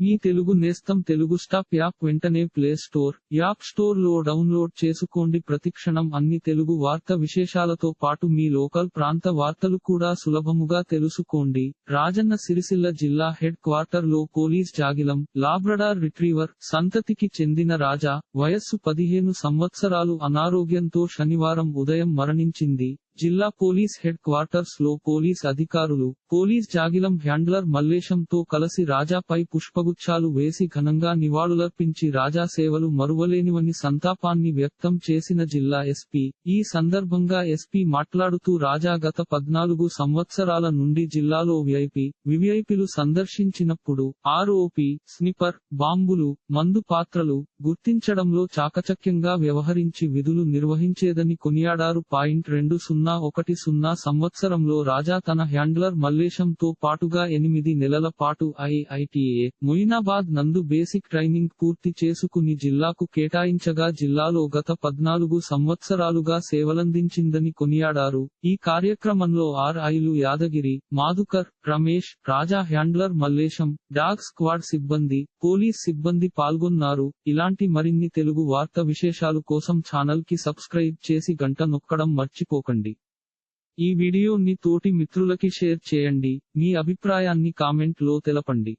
మీ తెలుగు నేస్తం Telugu stop app వెంటనే play store app స్టోర్లో డౌన్లోడ్ చేసుకోండి. ప్రతిక్షణం అన్ని తెలుగు వార్త విశేషాలతో పాటు మీ లోకల్ ప్రాంత వార్తలు కూడా సులభముగా తెలుసుకోండి. రాజన్న సిరిసిల్ల జిల్లా హెడ్ క్వార్టర్లో పోలీస్ జాగిలం లాబ్రడార్ రిట్రీవర్ సంతతికి చెందిన రాజా వయస్సు పదిహేను సంవత్సరాలు అనారోగ్యంతో శనివారం ఉదయం మరణించింది. జిల్లా పోలీస్ హెడ్ క్వార్టర్స్లో పోలీస్ అధికారులు పోలీస్ జాగిలం హ్యాండ్లర్ మల్లేశంతో కలిసి రాజాపై పుష్పగుచ్చాలు వేసి ఘనంగా నివాళులర్పించి రాజా సేవలు మరువలేనివని సంతాపాన్ని వ్యక్తం చేసిన జిల్లా ఎస్పీ. ఈ సందర్భంగా ఎస్పీ మాట్లాడుతూ రాజా గత పద్నాలుగు సంవత్సరాల నుండి జిల్లాలో విఐపి వివిఐపిలు సందర్శించినప్పుడు ఆర్ఓపి స్నిపర్ బాంబులు మందు పాత్రలు గుర్తించడంలో చాకచక్యంగా వ్యవహరించి విధులు నిర్వహించేదని కొనియాడారు పాయింట్ రెండు సున్నా ఒకటి సున్నా సంవత్సరంలో రాజా తన హ్యాండ్లర్ మల్లేశంతో పాటుగా ఎనిమిది నెలల పాటు ఐఐటిఏ మొయినాబాద్ నందు బేసిక్ ట్రైనింగ్ పూర్తి చేసుకుని జిల్లాకు కేటాయించగా జిల్లాలో గత పద్నాలుగు సంవత్సరాలుగా సేవలందించిందని కొనియాడారు. ఈ కార్యక్రమంలో ఆర్ఐలు Yadagiri Madhukar Ramesh Raja handler Mallesham dog squad సిబ్బంది పోలీస్ సిబ్బంది పాల్గొన్నారు. ఇలాంటి మరిన్ని తెలుగు వార్త విశేషాలు కోసం ఛానల్కి సబ్స్క్రైబ్ చేసి గంట నొక్కడం మర్చిపోకండి. ఈ వీడియోని తోటి మిత్రులకి షేర్ చేయండి. మీ అభిప్రాయాన్ని కామెంట్లో తెలపండి.